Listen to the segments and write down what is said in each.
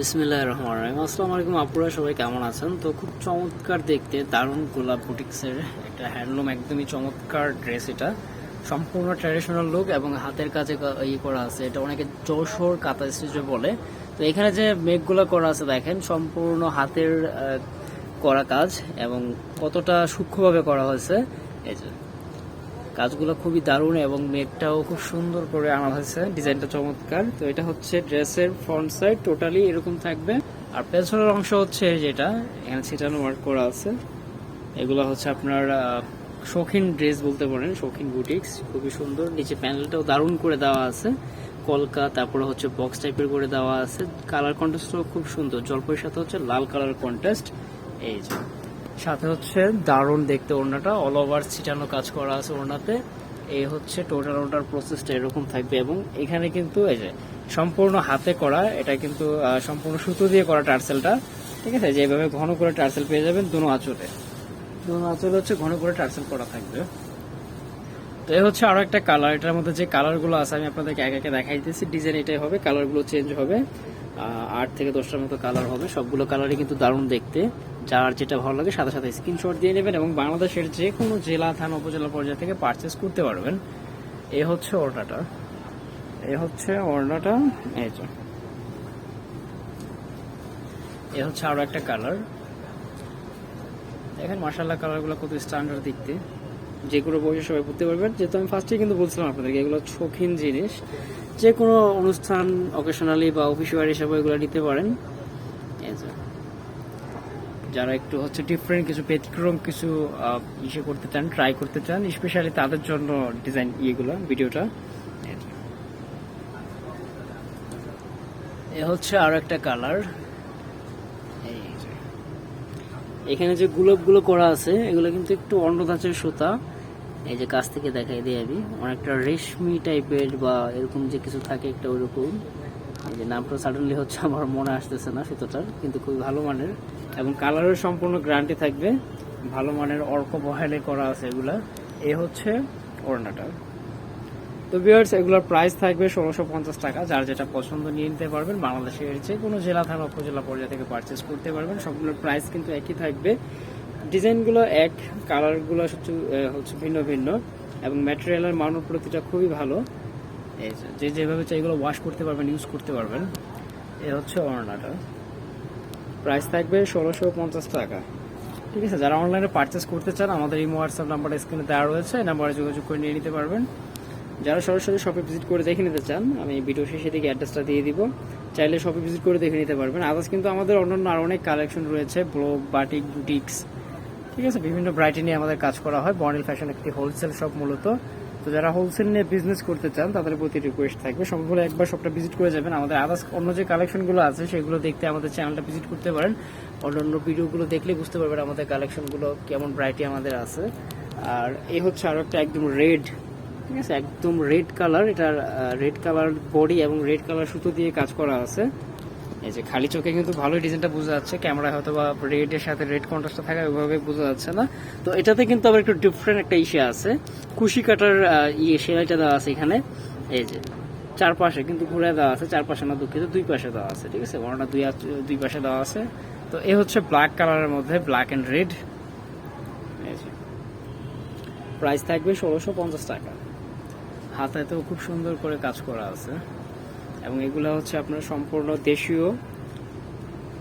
বিসমিল্লাহ রহমান রহিম। আসসালামু আলাইকুম আপুরা, সবাই কেমন আছেন? তো খুব চমৎকার দেখতে, দারুণ গোলাপ বুটিক্সের একটা হ্যান্ডলুম, একদমই চমৎকার ড্রেস এটা। সম্পূর্ণ ট্র্যাডিশনাল লুক এবং হাতের কাজে ইয়ে করা আছে। এটা অনেকে যশোর কাতা স্টিচে বলে। তো এখানে যে মেঘগুলো করা আছে, দেখেন, সম্পূর্ণ হাতের করা কাজ এবং কতটা সূক্ষ্মভাবে করা হয়েছে। এই যে কাজগুলো খুবই দারুণ এবং মেঘটাও খুব সুন্দর করে আনা হয়েছে। ডিজাইনটা চমৎকার। তো এটা হচ্ছে ড্রেসের ফ্রন্ট সাইড টোটালি এরকম থাকবে। আর পেছনের অংশ হচ্ছে যেটা এখানে ছিটানো ওয়ার্ক করা আছে। এগুলো হচ্ছে আপনার শৌখিন ড্রেস বলতে পারেন, শৌখিন বুটিক্স খুবই সুন্দর। নিচে প্যানেলটাও দারুণ করে দেওয়া আছে। কলকা, তারপরে হচ্ছে বক্স টাইপের করে দেওয়া আছে। কালার কন্ট্রাস্টও খুব সুন্দর। জলপাইয়ের সাথে হচ্ছে লাল কালার কন্ট্রাস্ট এই যে। সাথে হচ্ছে দারুণ দেখতে ওড়নাটা। অল ওভার ছিটানো কাজ করা আছে ওড়নাতে। এই হচ্ছে টোটাল ওটার প্রসেসটা এরকম থাকবে এবং এখানে কিন্তু এই যে সম্পূর্ণ হাতে করা, এটা কিন্তু সম্পূর্ণ সুতো দিয়ে করা টার্সেলটা, ঠিক আছে? যেভাবে ঘন করে টার্সেল পেয়ে যাবেন দুনো আঁচলে। দুনো আঁচলে হচ্ছে ঘন করে টার্সেল করা থাকবে। তো এই হচ্ছে আরও একটা কালার এটার মধ্যে যে কালারগুলো আছে, আমি আপনাদেরকে একে একে দেখাই দিতেছি ডিজাইন এটাই হবে কালারগুলো চেঞ্জ হবে। আট থেকে দশটার মতো কালার হবে। সবগুলো কালারই কিন্তু দারুণ দেখতে। যার যেটা ভালো লাগে, সাথে সাথে স্ক্রিনশট দিয়ে নেবেন এবং বাংলাদেশের যে কোনো জেলা, থানা, উপজেলা পর্যায় থেকে পারচেস করতে পারবেন। এ হচ্ছে ওড়নাটা। এ হচ্ছে ওড়নাটা। এই যে। এ হচ্ছে আরও একটা কালার দেখেন মার্শাল্লাহ কালারগুলো কত স্ট্যান্ডার্ড দেখতে। যে কোনো বয়সে সবাই পড়তে পারবেন। যেহেতু আমি ফার্স্টে কিন্তু বলছিলাম আপনাদেরকে, এগুলো শৌখিন জিনিস। যে কোনো অনুষ্ঠান অকেশনালি বা অফিস ওয়ার হিসাবে এগুলো নিতে পারেন। যারা একটু হচ্ছে ডিফারেন্ট কিছু ব্যতিক্রম কিছু ইসে করতে চান ট্রাই করতে চান স্পেশালি তাদের জন্য ডিজাইন ইয়েগুলো, ভিডিওটা। এ হচ্ছে আরও একটা কালার। এখানে যে গুলো করা আছে, এগুলো কিন্তু একটু অন্য ধাঁচের সুতা। এই যে কাছ থেকে দেখাই দিই আমি। অনেকটা রেশমি টাইপের বা এরকম যে কিছু থাকে একটা ওরকম যে নামটা সাডেনলি হচ্ছে আমার মনে আসতেছে না সুতোটার কিন্তু খুবই ভালো মানের। এবং কালারের সম্পূর্ণ গ্যারান্টি থাকবে। ভালো মানের অর্ক বহালে করা আছে এগুলা। এ হচ্ছে ওড়নাটা। তো বিয়ার্স এগুলোর প্রাইস থাকবে ষোলোশো পঞ্চাশ টাকা। যার যেটা পছন্দ নিয়ে নিতে পারবেন। বাংলাদেশের যে কোনো জেলা থানা, উপজেলা পর্যায়ে থেকে পারচেস করতে পারবেন। সবগুলোর প্রাইস কিন্তু একই থাকবে। ডিজাইনগুলো এক কালারগুলো হচ্ছে হচ্ছে ভিন্ন ভিন্ন। এবং ম্যাটেরিয়ালের মানের প্রতিটা খুবই ভালো। এই যে- যেভাবে চাই এগুলো ওয়াশ করতে পারবেন ইউজ করতে পারবেন। এ হচ্ছে অর্ণাটা। প্রাইস থাকবে ষোলোশো পঞ্চাশ টাকা। ঠিক আছে, যারা অনলাইনে পারচেস করতে চান, আমাদের এই হোয়াটসঅ্যাপ নাম্বারটা স্ক্রিনে দেওয়া রয়েছে, এই নাম্বারে যোগাযোগ করে নিয়ে নিতে পারবেন। যারা সরাসরি শপে ভিজিট করে দেখে নিতে চান, আমি ভিডিও শেষে দিকে অ্যাড্রেসটা দিয়ে দিব। চাইলে শপে ভিজিট করে দেখে নিতে পারবেন। আদার্স কিন্তু আমাদের অন্যান্য আরও অনেক কালেকশন রয়েছে ব্লগ বাটিক বুটিক্স ঠিক আছে, বিভিন্ন ভ্যারাইটি নিয়ে আমাদের কাজ করা হয়। বর্নিল ফ্যাশন একটি হোলসেল শপ মূলত। তো যারা হোলসেল নিয়ে বিজনেস করতে চান, তাদের প্রতি রিকোয়েস্ট থাকবে। সম্ভব হলে একবার শপটা ভিজিট করে যাবেন। আমাদের আদার্স অন্য যে কালেকশনগুলো আছে, সেগুলো দেখতে আমাদের চ্যানেলটা ভিজিট করতে পারেন। অন্যান্য ভিডিওগুলো দেখলে বুঝতে পারবেন আমাদের কালেকশনগুলো কেমন ভ্যারাইটি আমাদের আছে। আর এই হচ্ছে আরও একটা একদম রেড ঠিক আছে? একদম রেড কালার এটার রেড কালার বডি এবং রেড কালার সুতো দিয়ে কাজ করা আছে। এই যে খালি চোখে কিন্তু ভালোই ডিজাইনটা বোঝা যাচ্ছে। ক্যামেরায় হয়তো বা রেড এর সাথে রেড কন্ট্রাস্টটা থাকা, ওইভাবে বোঝা যাচ্ছে না। তো এটাতে কিন্তু আবার একটু ডিফারেন্ট একটা ইসে আছে। কুশি কাটার ইয়ে সেলাইটা দেওয়া আছে এখানে। এই যে চারপাশে কিন্তু ঘুরে দেওয়া আছে, চারপাশে না দুঃখিত, দুই পাশে দেওয়া আছে, ঠিক আছে? বড়টা দুই দুই পাশে দেওয়া আছে। তো এ হচ্ছে ব্ল্যাক কালারের মধ্যে ব্ল্যাক এন্ড রেড প্রাইস থাকবে ষোলোশো পঞ্চাশ টাকা। হাতাতেও খুব সুন্দর করে কাজ করা আছে। এবং এগুলো হচ্ছে আপনার সম্পূর্ণ দেশীয়।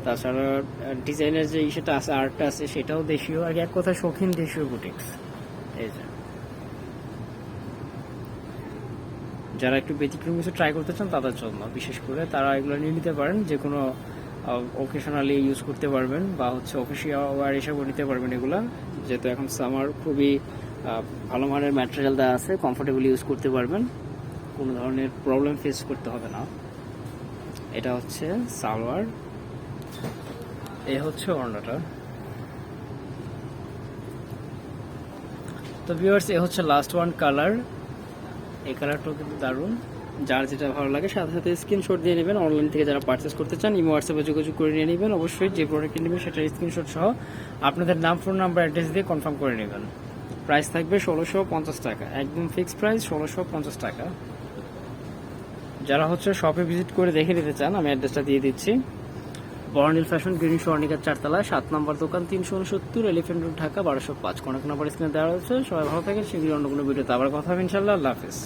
তাছাড়া ডিজাইনের যে ইসেটা আছে আর্টটা আছে, সেটাও দেশীয়। আর এক কথা শৌখিন দেশীয় বুটিক্স এই যে। যারা একটু ব্যতিক্রম কিছু ট্রাই করতে চান, তাদের জন্য। বিশেষ করে তারা এগুলো নিয়ে নিতে পারেন। যে কোনো ওকেশনালি ইউজ করতে পারবেন বা হচ্ছে অফিসিয়াল ওয়ার হিসাবেও নিতে পারবেন এগুলা। যেহেতু এখন সামার খুবই ভালো মানের ম্যাটেরিয়াল দেওয়া আছে কমফোর্টেবলি ইউজ করতে পারবেন। কোনো ধরনের প্রবলেম ফেস করতে হবে না। এটা হচ্ছে সালোয়ার। এই হচ্ছে ওড়নাটা। তো ভিউয়ার্স এ হচ্ছে লাস্ট ওয়ান কালার এই কালারটাও কিন্তু দারুণ। যার যেটা ভালো লাগে সাথে সাথে স্ক্রিনশট দিয়ে নেবেন। অনলাইন থেকে যারা পারচেস করতে চান ইমো হোয়াটসঅ্যাপে যোগাযোগ করে নিয়ে নেবেন। অবশ্যই যে প্রোডাক্ট নেবেন, সেটার স্ক্রিনশট সহ আপনাদের নাম ফোন নাম্বার অ্যাড্রেস দিয়ে কনফার্ম করে নেবেন। প্রাইস থাকবে ষোলোশো পঞ্চাশ টাকা। একদম ফিক্সড প্রাইস ষোলোশো পঞ্চাশ টাকা। যারা হচ্ছে শপে ভিজিট করে দেখে নিতে চান, আমি অ্যাড্রেসটা দিয়ে দিচ্ছি। বর্ণিল ফ্যাশন গ্রিন স্বর্ণিকার চারতলা, সাত নম্বর দোকান, তিনশো উনসত্তর এলিফেন্ট রোড ঢাকা, বারোশো পাঁচ। কনক নাম্বার স্ক্রিনে দেওয়া রয়েছে। সবাই ভালো থাকেন, শীঘ্রই অন্য কোনো ভিডিওতে আবার কথা হবে ইনশাল্লাহ আল্লাহ হাফিজ।